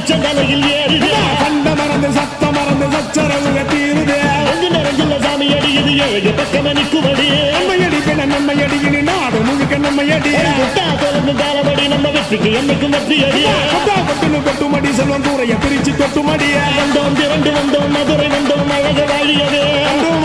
உச்சந்தலையில் ஏறுதே கண்ட மறந்து சத்த மறந்து சச்சரவுக தீருதே. அங்கு நிறைஞ்சுள்ள சாமி அடியுது ஏழு பக்கம் நிற்குமடி நம்ம பின்ன நம்ம இனி நாடு முழுக்க நம்மையடி. முட்டா தொடர்ந்து காலபடி நம்ம வெற்றிக்கு என்னைக்கும் வெற்றி அடி கொட்டா கொட்டுனு கொட்டுமடி செல்வம் தூரைய பிரிச்சு கொட்டுமடிய வந்தோம் திரண்டு வந்தோம் மதுரை வந்தோம் அழக வாழியது கண்டோம்